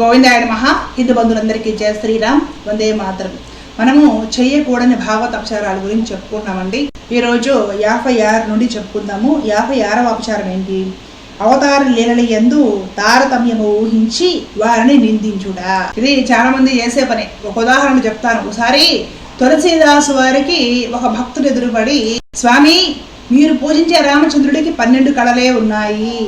గోవిందాయ మహా హిందూ బంధువులందరికీ జయ శ్రీరామ్. వందే మాతరం. మనము చేయకూడని భావతపచారాల గురించి చెప్పుకున్నామండి ఈరోజు యాభై ఆరు నుండి చెప్పుకుందాము. యాభై ఆరవ అపచారం ఏంటి? అవతార లీలల ఎందు తారతమ్యము ఊహించి వారిని నిందించుట. ఇది చాలా మంది చేసే పని. ఒక ఉదాహరణ చెప్తాను. ఒకసారి తులసీదాసు వారికి ఒక భక్తుడు ఎదురుపడి స్వామి మీరు పూజించే రామచంద్రుడికి పన్నెండు కళలే ఉన్నాయి.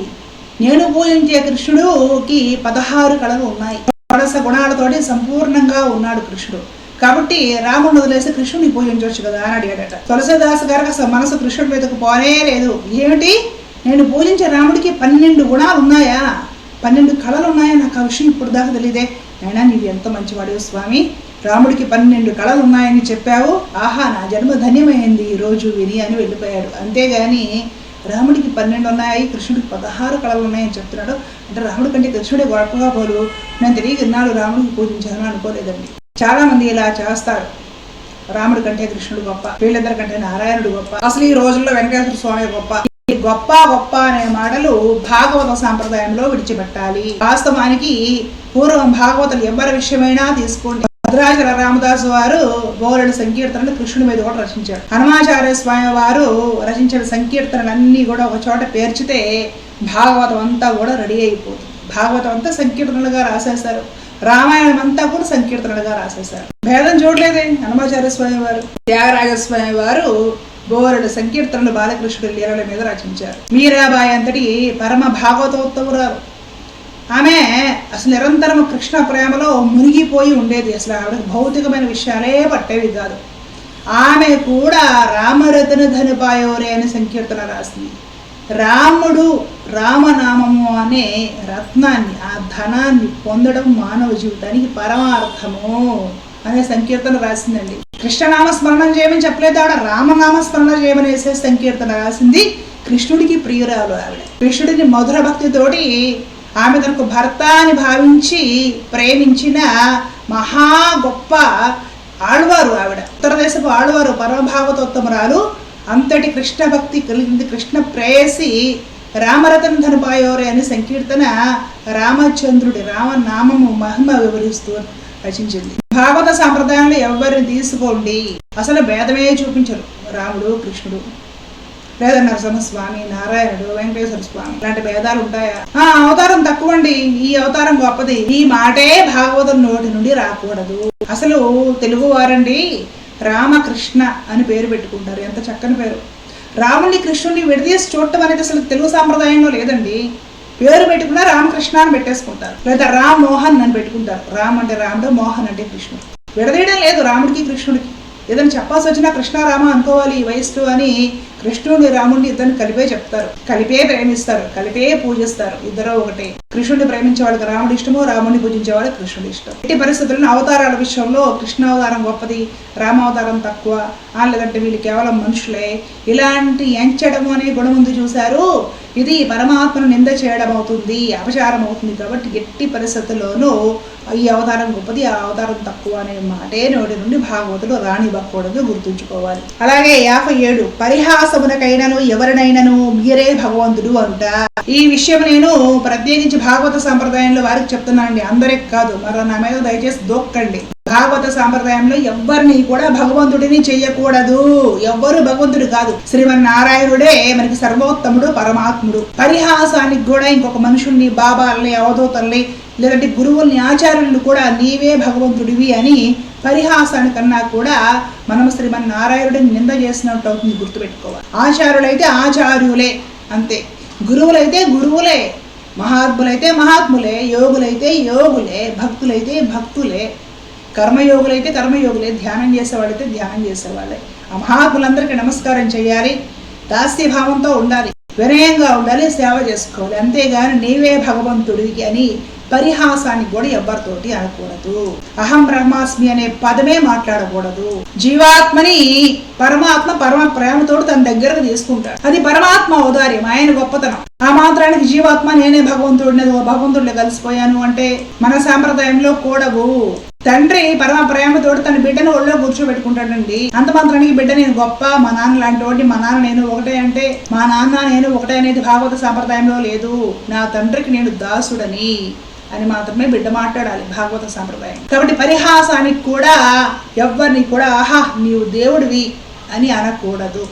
నేను పూజించే కృష్ణుడుకి పదహారు కళలు ఉన్నాయి. పడస గుణాలతోటి సంపూర్ణంగా ఉన్నాడు కృష్ణుడు. కాబట్టి రాముడు వదిలేసి కృష్ణుని పూజించవచ్చు కదా అని అడిగాడట. తులసిదాస్ గారికి అసలు మనసు కృష్ణుడి మీదకు పోనే లేదు. ఏమిటి? నేను పూజించే రాముడికి పన్నెండు గుణాలు ఉన్నాయా? పన్నెండు కళలు ఉన్నాయా? నాకు ఆ విషయం ఇప్పుడు దాకా తెలియదే అయినా నీవు ఎంత మంచివాడు స్వామి. రాముడికి పన్నెండు కళలు ఉన్నాయని చెప్పావు. ఆహా నా జన్మ ధన్యమైంది. ఈ రోజు విని అని వెళ్ళిపోయాడు. అంతేగాని రాముడికి పన్నెండు ఉన్నాయి కృష్ణుడికి పదహారు కళలు ఉన్నాయని చెప్తున్నాడు. అంటే రాముడి కంటే కృష్ణుడే గొప్పగా పోలు. నేను తిరిగి ఇన్నాడు రాముడికి పూజించాను అనుకోలేదండి. చాలా మంది ఇలా చేస్తారు. రాముడి కంటే కృష్ణుడు గొప్ప వీళ్ళిద్దరి కంటే నారాయణుడు గొప్ప అసలు ఈ రోజుల్లో వెంకటేశ్వర స్వామి గొప్ప. ఈ గొప్ప గొప్ప అనే మాటలు భాగవత సాంప్రదాయంలో విడిచిపెట్టాలి. వాస్తవానికి పూర్వం భాగవతులు ఎవరి విషయమైనా తీసుకోండి. భద్రాచల రామదాసు వారు బోలెడు సంకీర్తనలు కృష్ణుడి మీద కూడా రచించాడు హనుమాచార్య స్వామి వారు రచించిన సంకీర్తనలన్నీ కూడా ఒక చోట పేర్చితే భాగవతం అంతా కూడా రెడీ అయిపోతుంది. భాగవతం అంతా సంకీర్తనలుగా రాసేశారు. రామాయణం అంతా కూడా సంకీర్తనలుగా రాసేశారు. భేదం చూడలేదే హనుమాచార్య స్వామి వారు. త్యాగరాజ స్వామి వారు బోరడు సంకీర్తనలు బాలకృష్ణుడి లీలల మీద రచించారు. మీరాబాయి అంతటి పరమ భాగవతోత్తమురాలు. ఆమె అసలు నిరంతరం కృష్ణ ప్రేమలో మునిగిపోయి ఉండేది. అసలు ఆవిడకి భౌతికమైన విషయాలే పట్టేవి కాదు. ఆమె కూడా రామరతన ధనుపాయోరే అనే సంకీర్తన రాసింది. రాముడు రామనామము అనే రత్నాన్ని ఆ ధనాన్ని పొందడం మానవ జీవితానికి పరమార్థము అనే సంకీర్తన రాసిందండి. కృష్ణనామ స్మరణం చేయమని చెప్పలేదు ఆవిడ. రామనామ స్మరణ చేయమని వేసే సంకీర్తన రాసింది కృష్ణుడికి ప్రియురాలు ఆవిడ. కృష్ణుడిని మధుర భక్తితోటి ఆమె తనకు భర్త అని భావించి ప్రేమించిన మహా గొప్ప ఆళ్వారు ఆవిడ. ఉత్తరదేశపు ఆళ్వారు పరమభాగవతోత్తమరాలు అంతటి కృష్ణ భక్తి కలిగింది కృష్ణ ప్రేయసి రామరతన్ ధనపాయోరే అనే సంకీర్తన రామచంద్రుడి రామనామము మహిమ వివరిస్తూ రచించింది. భాగవత సాంప్రదాయంలో ఎవరిని తీసుకోండి? అసలు భేదమే చూపించరు. రాముడు కృష్ణుడు. లేదా నరసింహస్వామి నారాయణుడు వెంకటేశ్వర స్వామి ఇలాంటి భేదాలు ఉంటాయా? ఆ అవతారం తక్కువండి. ఈ అవతారం గొప్పది. ఈ మాటే భాగవతం నోటి నుండి రాకూడదు. అసలు తెలుగు వారండి రామకృష్ణ అని పేరు పెట్టుకుంటారు. ఎంత చక్కని పేరు. రాముని కృష్ణుడిని విడదీసి చూడటం అనేది అసలు తెలుగు సాంప్రదాయంలో లేదండి. పేరు పెట్టుకున్నా రామకృష్ణ అని పెట్టేసుకుంటారు. లేదా రామ్ మోహన్ అని పెట్టుకుంటారు. రామ్ అంటే రాముడు మోహన్ అంటే కృష్ణుడు. విడదీయడం లేదు రాముడికి కృష్ణుడికి. ఏదైనా చెప్పాల్సి వచ్చినా కృష్ణారామ అనుకోవాలి ఈ వయస్సు అని కృష్ణుని రాముడిని ఇద్దరిని కలిపే చెప్తారు. కలిపే ప్రేమిస్తారు. కలిపే పూజిస్తారు. ఇద్దరు ఒకటే. కృష్ణుడిని ప్రేమించేవాడికి రాముడి ఇష్టము రాముడిని పూజించే కృష్ణుడి ఇష్టం. ఎట్టి పరిస్థితుల్లో అవతారాల విషయంలో కృష్ణ అవతారం గొప్పది రామావతారం తక్కువ. లేదంటే వీళ్ళు కేవలం మనుషులే. ఇలాంటి ఎంచడము అనే గుణం ఉంది చూశారు. ఇది పరమాత్మను నింద చేయడం అవుతుంది అపచారం అవుతుంది కాబట్టి ఎట్టి పరిస్థితుల్లోనూ ఈ అవతారం గొప్పది ఆ అవతారం తక్కువ అనే మాటే నోటి నుండి భాగవతుడు రాణివ్వకూడదు గుర్తుంచుకోవాలి. అలాగే యాభై ఏడు పరిహాసమునకైనను ఎవరినైనను మీరే భగవంతుడు అంట. ఈ విషయం నేను ప్రత్యేకించి భాగవత సంప్రదాయంలో వారికి చెప్తున్నానండి. అందరికి కాదు మరో నా మీద దయచేసి దోక్కండి. భాగవత సాంప్రదాయంలో ఎవ్వరిని కూడా భగవంతుడిని చేయకూడదు. ఎవ్వరు భగవంతుడు కాదు. శ్రీమన్నారాయణుడే మనకి సర్వోత్తముడు పరమాత్ముడు. పరిహాసానికి కూడా ఇంకొక మనుషుల్ని బాబాల్ని అవధూతల్ని లేదంటే గురువుల్ని ఆచార్యులను కూడా నీవే భగవంతుడివి అని పరిహాసానికన్నా కూడా మనం శ్రీమన్నారాయణుడిని నింద చేసినట్టు అవుతుంది గుర్తుపెట్టుకోవాలి. ఆచార్యులైతే ఆచార్యులే అంతే. గురువులైతే గురువులే. మహాత్ములైతే మహాత్ములే. యోగులైతే యోగులే. భక్తులైతే భక్తులే. కర్మయోగులైతే కర్మయోగులే ధ్యానం చేసేవాళ్ళైతే ధ్యానం చేసేవాళ్ళే. ఆ మహాత్ములందరికీ నమస్కారం చేయాలి. దాస్యభావంతో ఉండాలి. వినయంగా ఉండాలి సేవ చేసుకోవాలి. అంతేగాని నీవే భగవంతుడివి అని పరిహాసానికి కూడా ఎవరితోటి అనకూడదు అహం బ్రహ్మాస్మి అనే పదమే మాట్లాడకూడదు. జీవాత్మని పరమాత్మ పరమ ప్రేమతోడు తన దగ్గరకు తీసుకుంటాడు. అది పరమాత్మ ఔదార్యం ఆయన గొప్పతనం. ఆ మాత్రానికి జీవాత్మ నేనే భగవంతుడిని భగవంతుడిని కలిసిపోయాను అంటే మన సాంప్రదాయంలో కూడవు. తండ్రి పరమ ప్రేమతోటి తన బిడ్డను ఒళ్ళో కూర్చోబెట్టుకుంటాడండి. అంత మాత్రానికి బిడ్డ నేను గొప్ప మా నాన్న లాంటి మా నాన్న నేను ఒకటే అంటే మా నాన్న నేను ఒకటే అనేది భాగవత సాంప్రదాయంలో లేదు. నా తండ్రికి నేను దాసుడని అని మాత్రమే బిడ్డ మాట్లాడాలి భాగవత సాంప్రదాయం. కాబట్టి పరిహాసానికి కూడా ఎవరిని కూడా ఆహా నీవు దేవుడివి అని అనకూడదు.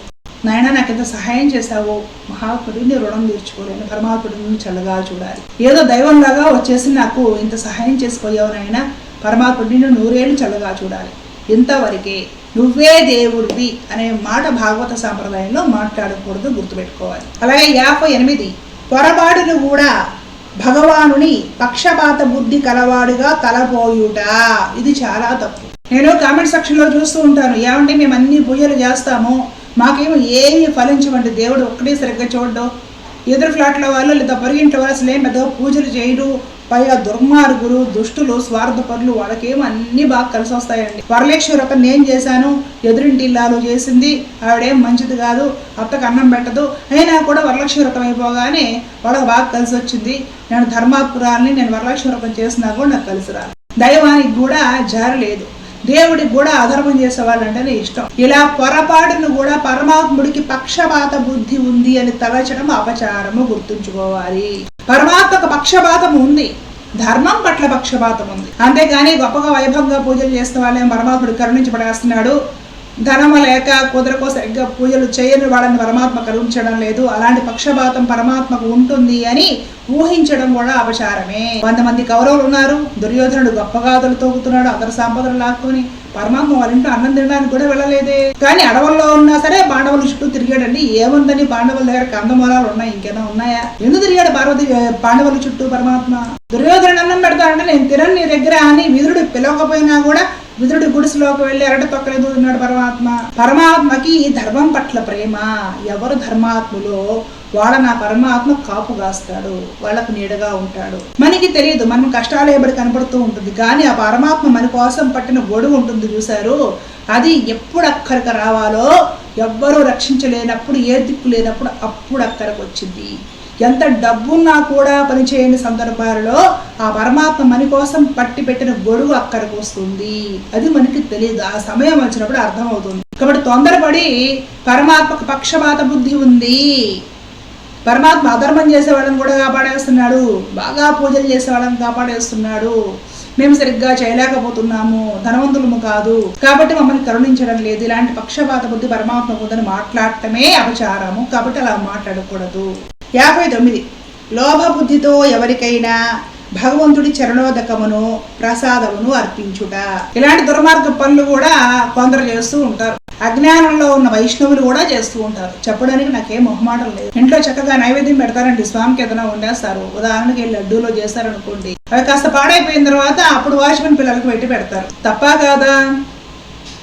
నాయన నాకు ఎంత సహాయం చేశావో? మహాత్ముడిని రుణం తీర్చుకోలేను. పరమాత్ముడిని చల్లగా చూడాలి. ఏదో దైవంలాగా వచ్చేసి నాకు ఇంత సహాయం చేసిపోయావు నాయన. పరమాత్ముడిని నూరేళ్ళు చల్లగా చూడాలి. ఇంతవరకే నువ్వే దేవుడివి అనే మాట భాగవత సాంప్రదాయంలో మాట్లాడకూడదు గుర్తుపెట్టుకోవాలి. అలాగే యాభై ఎనిమిది పొరపాటును కూడా భగవానుని పక్షపాత బుద్ధి కలవాడుగా తలపోయుట. ఇది చాలా తప్పు. నేను కామెంట్ సెక్షన్లో చూస్తూ ఉంటాను. ఏమంటే మేము అన్ని పూజలు చేస్తాము. మాకేమో ఏమి ఫలించమంటే దేవుడు ఒక్కటే సరిగ్గా చూడడం. ఎదురు ఫ్లాట్ల వాళ్ళు లేదా పొరిగింట్ల వాళ్ళు అసలు ఏం పెద్దగా పూజలు చేయడు. పైగా దుర్మార్గులు దుష్టులు స్వార్థపరులు వాళ్ళకేమో అన్ని బాగా కలిసి వస్తాయండి. వరలక్ష్మి వ్రతం నేను చేశాను ఎదురింటి ఇల్లాలు చేసింది ఆవిడేం మంచిది కాదు అత్తకు అన్నం పెట్టదు అయినా కూడా వరలక్ష్మి వ్రతం అయిపోగానే వాళ్ళకి బాగా కలిసి వచ్చింది. నేను ధర్మాత్పురాల్ని నేను వరలక్ష్మి వ్రతం చేసినా కూడా నాకు కలిసి రాదు దైవానికి కూడా జారలేదు దేవుడికి కూడా అధర్మం చేసే వాళ్ళంటేనే ఇష్టం. ఇలా పొరపాటును కూడా పరమాత్ముడికి పక్షపాత బుద్ధి ఉంది అని తలచడం అపచారము గుర్తుంచుకోవాలి. పరమాత్మకు పక్షపాతం ఉంది. ధర్మం పట్ల పక్షపాతం ఉంది. అంతేగాని గొప్పగా వైభవంగా పూజలు చేసిన వాళ్ళేం పరమాత్ముడు కరుణించబడేస్తున్నాడు ధనము లేక కుదరకో సరిగ్గా పూజలు చేయని వాళ్ళని పరమాత్మ కరుణించడం లేదు. అలాంటి పక్షపాతం పరమాత్మకు ఉంటుంది అని ఊహించడం కూడా అపచారమే. కొంతమంది కౌరవులు ఉన్నారు. దుర్యోధనుడు గొప్పగా తోగుతున్నాడు. అందరు సంపదలు లాక్కొని పరమాత్మ వాళ్ళ ఇంట్లో అన్నం తినడానికి కూడా వెళ్ళలేదే. కానీ అడవుల్లో ఉన్నా సరే పాండవులు చుట్టూ తిరిగాడండి. ఏముందని పాండవుల దగ్గర కందమూలాలు ఉన్నాయి. ఇంకేనా ఉన్నాయా? ఎందుకు తిరిగాడు పార్వతి పాండవుల చుట్టూ పరమాత్మ? దుర్యోధనుడు అన్నం పెడతాడంటే నేను తినను నీ దగ్గర అని విధుడు పిలవకపోయినా కూడా విదురుడి గుడిసెలోకి వెళ్ళి ఎరట తొక్కలేదు ఉన్నాడు పరమాత్మ. పరమాత్మకి ధర్మం పట్ల ప్రేమ. ఎవరు ధర్మాత్ములో వాళ్ళ నా పరమాత్మ కాపు కాస్తాడు. వాళ్ళకు నీడగా ఉంటాడు. మనకి తెలియదు మనం కష్టాలు ఏబడి కనపడుతూ ఉంటుంది. కానీ ఆ పరమాత్మ మన కోసం పట్టిన గొడుగు ఉంటుంది చూశారు. అది ఎప్పుడు అక్కడికి రావాలో ఎవ్వరూ రక్షించలేనప్పుడు ఏ దిక్కు లేనప్పుడు అప్పుడు అక్కడికి వచ్చింది. ఎంత డబ్బున్నా కూడా పనిచేయని సందర్భాలలో ఆ పరమాత్మ మన కోసం పట్టి పెట్టిన గొడుగు అక్కడికి వస్తుంది. అది మనకి తెలియదు ఆ సమయం వచ్చినప్పుడు అర్థమవుతుంది. కాబట్టి తొందరపడి పరమాత్మకు పక్షపాత బుద్ధి ఉంది. పరమాత్మ అధర్మం చేసే వాళ్ళని కూడా కాపాడేస్తున్నాడు. బాగా పూజలు చేసే వాళ్ళని కాపాడేస్తున్నాడు. మేము సరిగ్గా చేయలేకపోతున్నాము. ధనవంతులము కాదు. కాబట్టి మమ్మల్ని కరుణించడం లేదు. ఇలాంటి పక్షపాత బుద్ధి పరమాత్మ ఉందని మాట్లాడటమే అపచారము. కాబట్టి అలా మాట్లాడకూడదు. యాభై తొమ్మిది. లోభ బుద్ధితో ఎవరికైనా భగవంతుడి చరణోదకమును ప్రసాదమును అర్పించుట. ఇలాంటి దుర్మార్గ పనులు కూడా కొందరు చేస్తూ ఉంటారు. అజ్ఞానంలో ఉన్న వైష్ణవులు కూడా చేస్తూ ఉంటారు. చెప్పడానికి నాకేం మొహమాటం లేదు. ఇంట్లో చక్కగా నైవేద్యం పెడతారండి. స్వామికి ఏదైనా వండేస్తారు. ఉదాహరణకి లడ్డూలో చేస్తారనుకోండి అవి కాస్త పాడైపోయిన తర్వాత అప్పుడు వాచ్మెన్ పిల్లలకు పెట్టి పెడతారు. తప్ప కాదా?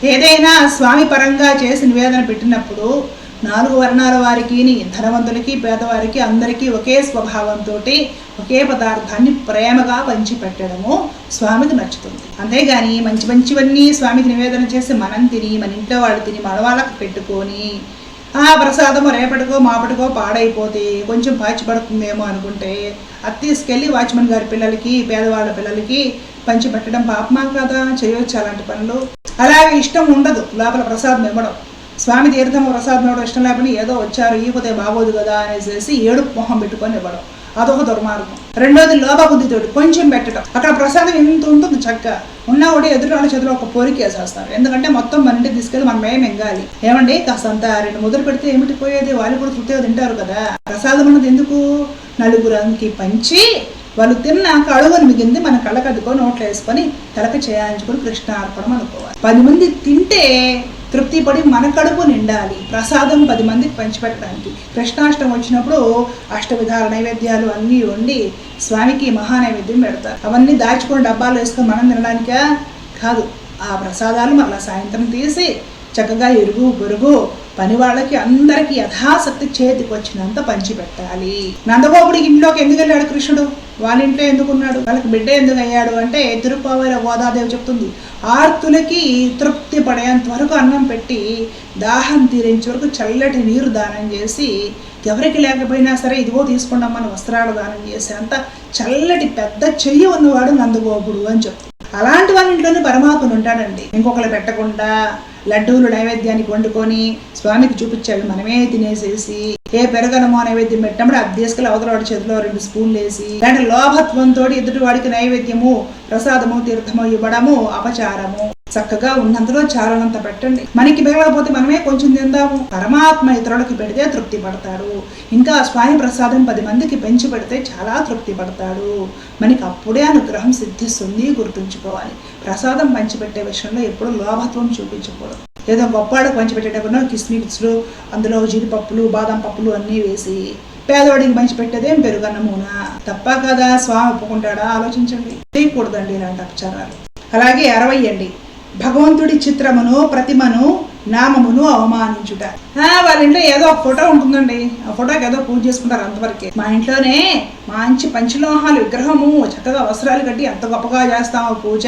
ఏదైనా స్వామి పరంగా చేసి నివేదన పెట్టినప్పుడు నాలుగు వర్ణాల వారికి ధనవంతులకి పేదవారికి అందరికీ ఒకే స్వభావంతో ఒకే పదార్థాన్ని ప్రేమగా పంచిపెట్టడము స్వామికి నచ్చుతుంది. అంతేగాని మంచి మంచివన్నీ స్వామికి నివేదన చేసి మనం తిని మన ఇంట్లో వాళ్ళు తిని మన వాళ్ళకి పెట్టుకొని ఆ ప్రసాదము రేపటికో మాపటికో పాడైపోతే కొంచెం పాచిపడుతుందేమో అనుకుంటే అది తీసుకెళ్ళి వాచ్మెన్ గారి పిల్లలకి పేదవాళ్ళ పిల్లలకి పంచి పెట్టడం పాపమా కదా? చేయొచ్చు అలాంటి పనులు? అలాగే ఇష్టం ఉండదు లోపల ప్రసాదం ఇవ్వడం. స్వామి తీర్థం ప్రసాదం ఇవ్వడం ఇష్టం లేకుండా ఏదో వచ్చారు ఈపోతే బాగోదు కదా అనేసి ఏడు మొహం పెట్టుకొని ఇవ్వడం. అదొక దుర్మార్గం. రెండోది లోపబుద్ధితోటి కొంచెం పెట్టడం. అక్కడ ప్రసాదం ఎంత ఉంటుంది చక్కగా. ఉన్నా కూడా ఎదురు వాళ్ళ చేతిలో ఒక పోరికి వేసేస్తారు ఎందుకంటే మొత్తం మన ఇంటికి తీసుకెళ్ళి మనం ఏం ఎంగాలి ఏమండి? కాస్తంత రెండు ముద్ర పెడితే ఏమిటి పోయేది? వాళ్ళు కూడా తృప్తిగా తింటారు కదా. ప్రసాదం అన్నది ఎందుకు? నలుగురంకి పంచి వాళ్ళు తిన్నాక అడుగుని మిగింది మన కళ్ళ అద్దుకొని నోట్లో వేసుకొని తలక చేయించుకొని కృష్ణార్పణం అనుకోవాలి. పది మంది తింటే తృప్తి పడి మన కడుపు నిండాలి. ప్రసాదం పది మందికి పంచిపెట్టడానికి. కృష్ణాష్టమి వచ్చినప్పుడు అష్ట విధాల నైవేద్యాలు అన్నీ వండి స్వామికి మహా నైవేద్యం పెడతారు. అవన్నీ దాచుకొని డబ్బాలు వేసుకొని మనం తినడానికా? కాదు. ఆ ప్రసాదాలు మళ్ళీ సాయంత్రం తీసి చక్కగా ఎరుగు పొరుగు పని వాళ్ళకి అందరికి యథాశక్తి చేతికి వచ్చినంత పంచిపెట్టాలి. నందగోపుడికి ఇంట్లోకి ఎందుకు వెళ్ళాడు కృష్ణుడు? వాళ్ళ ఇంట్లో ఎందుకున్నాడు? వాళ్ళకి బిడ్డ ఎందుకు అయ్యాడు అంటే తిరుపావల గోదాదేవి చెప్తుంది. ఆర్తులకి తృప్తి పడేంత వరకు అన్నం పెట్టి దాహం తీరించే వరకు చల్లటి నీరు దానం చేసి ఎవరికి లేకపోయినా సరే ఇదిగో తీసుకున్నాం మన వస్త్రాలు దానం చేసి అంత చల్లటి పెద్ద చెయ్యి ఉన్నవాడు నందుగోపుడు అని చెప్తుంది. అలాంటి వాళ్ళ ఇంట్లోనే పరమాత్ముడు ఉంటాడండి. ఇంకొకరు పెట్టకుండా లడ్డూలు నైవేద్యానికి వండుకొని స్వామికి చూపించాడు మనమే తినేసేసి ఏ పెరగనమో నైవేద్యం పెట్టినప్పుడు అది తీసుకెళ్ళి అవతల వాడి చేతిలో రెండు స్పూన్లు వేసి ఇలాంటి లోభత్వంతో ఎదుటి వాడికి నైవేద్యము ప్రసాదము తీర్థము ఇవ్వడము అపచారము. చక్కగా ఉన్నంతలో చాలనంత పెట్టండి. మనకి మిగలకపోతే మనమే కొంచెం తిందాము. పరమాత్మ ఇతరులకు పెడితే తృప్తి పడతాడు. ఇంకా స్వామి ప్రసాదం పది మందికి పెంచి పెడితే చాలా తృప్తి పడతాడు. మనకి అప్పుడే అనుగ్రహం సిద్ధిస్తుంది గుర్తుంచుకోవాలి. ప్రసాదం పంచిపెట్టే విషయంలో ఎప్పుడూ లోభత్వం చూపించకూడదు. ఏదో గొప్పవాడికి పంచిపెట్టేటప్పుడు కిస్మిక్స్లు అందులో జీడిపప్పులు బాదం పప్పులు అన్నీ వేసి పేదవాడికి పంచిపెట్టేదేం పెరుగన్నమున తప్ప కదా స్వామి ఒప్పుకుంటాడా? ఆలోచించండి. చేయకూడదండి ఇలాంటి అపచారాలు. అలాగే అరవై అండి. భగవంతుడి చిత్రమును ప్రతిమను నామమును అవమానించుట. ఆ, వాళ్ళ ఇంట్లో ఏదో ఒక ఫోటో ఉంటుందండి. ఆ ఫోటోకి ఏదో పూజ చేసుకుంటారు అంతవరకే. మా ఇంట్లోనే మంచి పంచలోహాలు విగ్రహము చక్కగా వస్త్రాలు కట్టి అంత గొప్పగా చేస్తాము పూజ.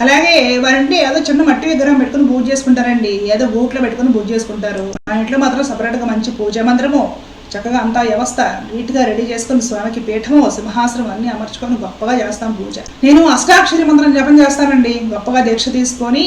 అలాగే వారింటి ఏదో చిన్న మట్టి విగ్రహం పెట్టుకుని పూజ చేసుకుంటారండి. ఏదో బూట్లో పెట్టుకుని పూజ చేసుకుంటారు. మా ఇంట్లో మాత్రం సపరేట్గా మంచి పూజ మంత్రము చక్కగా అంతా వ్యవస్థ నీట్గా రెడీ చేసుకుని స్వామికి పీఠము సింహాసనం అన్ని అమర్చుకొని గొప్పగా చేస్తాం పూజ. నేను అష్టాక్షరి మంత్రం జపం చేస్తానండి. గొప్పగా దీక్ష తీసుకొని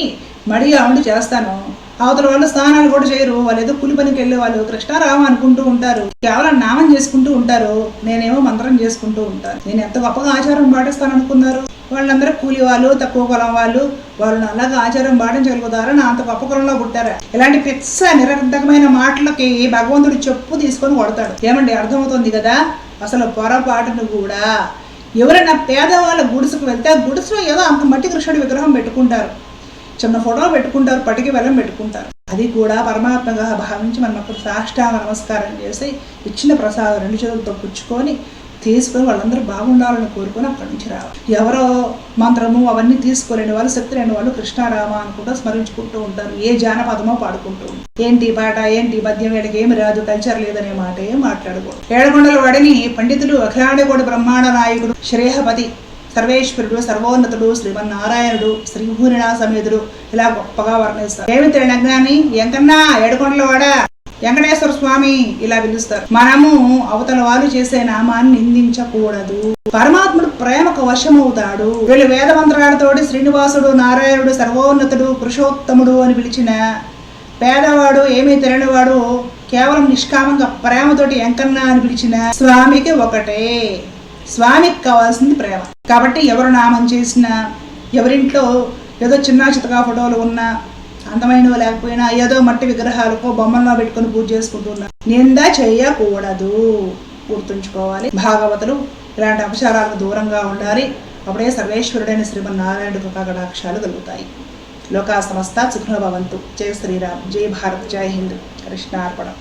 మడి ఉండి చేస్తాను. అవతల వాళ్ళు స్నానాలు కూడా చేయరు వాళ్ళు ఏదో కూలి పనికి వెళ్ళే వాళ్ళు కృష్ణారామ అనుకుంటూ ఉంటారు. కేవలం నామం చేసుకుంటూ ఉంటారు నేనేమో మంత్రం చేసుకుంటూ ఉంటాను. నేను ఎంత గొప్పగా ఆచారం పాటిస్తాను అనుకున్నారు? వాళ్ళందరూ కూలి వాళ్ళు తక్కువ కులం వాళ్ళు వాళ్ళు అలాగా ఆచారం పాటించగలుగుతారు? నా అంత గొప్ప కులంలో పుట్టారా? ఇలాంటి పిచ్చ నిరర్ధకమైన మాటలకి భగవంతుడు చెప్పు తీసుకొని కొడతాడు. ఏమండి అర్థమవుతుంది కదా? అసలు పొరపాటును కూడా ఎవరైనా పేదవాళ్ళ గుడిసెకు వెళ్తే ఆ గుడిసెలో ఏదో అంత మట్టి కృష్ణుడి విగ్రహం పెట్టుకుంటారు. చిన్న ఫోటో పెట్టుకుంటారు పటికి వెళ్ళం పెట్టుకుంటారు. అది కూడా పరమాత్మగా భావించి మనం అక్కడ సాష్టాంగ నమస్కారం చేసి ఇచ్చిన ప్రసాదం రెండు చేతులతో పుచ్చుకొని తీసుకొని వాళ్ళందరూ బాగుండాలని కోరుకొని అక్కడి నుంచి రావాలి. ఎవరో మంత్రము అవన్నీ తీసుకోలేని వాళ్ళు శక్తి లేని వాళ్ళు కృష్ణారామ అనుకుంటూ స్మరించుకుంటూ ఉంటారు. ఏ జానపదమో పాడుకుంటూ ఉంటారు. ఏంటి పాట? ఏంటి మద్యం పద్యం? ఏమి రాదు? కల్చర్ లేదనే మాట ఏం మాట్లాడకూడదు. ఏడగొండల వాడిని పండితులు అఖిలాండకోటి బ్రహ్మాండ నాయకుడు శ్రేహపతి సర్వేశ్వరుడు సర్వోన్నతుడు శ్రీమన్నారాయణుడు శ్రీభూరినా సమేతుడు ఇలా గొప్పగా వర్ణిస్తారు. ఏమి తిరణజ్ఞాని ఎంకన్నా ఏడుకొండల వాడ వెంకటేశ్వర స్వామి ఇలా పిలుస్తారు మనము అవతల వాళ్ళు చేసే నామాన్ని నిందించకూడదు. పరమాత్ముడు ప్రేమకు వశమవుతాడు. వీళ్ళు వేద మంత్రాలతోటి శ్రీనివాసుడు నారాయణుడు సర్వోన్నతుడు పురుషోత్తముడు అని పిలిచిన పేదవాడు ఏమీ తెలియనివాడు కేవలం నిష్కామంగా ప్రేమతోటి ఎంకన్నా అని పిలిచిన స్వామికి ఒకటే. స్వామికి కావాల్సింది ప్రేమ. కాబట్టి ఎవరు నామం చేసినా ఎవరింట్లో ఏదో చిన్న చితకా ఫోటోలు ఉన్నా అందమైనవి లేకపోయినా ఏదో మట్టి విగ్రహాలకో బొమ్మల్లో పెట్టుకొని పూజ చేసుకుంటున్నా నింద చేయకూడదు. గుర్తుంచుకోవాలి. భాగవతులు ఇలాంటి అపచారాలకు దూరంగా ఉండాలి. అప్పుడే సర్వేశ్వరుడైన శ్రీమన్నారాయణుడికి కటాక్షాలు కలుగుతాయి. లోకా సమస్త సుఖభవంతు జై శ్రీరామ్. జై భారత్. జై హింద్. కృష్ణార్పణం.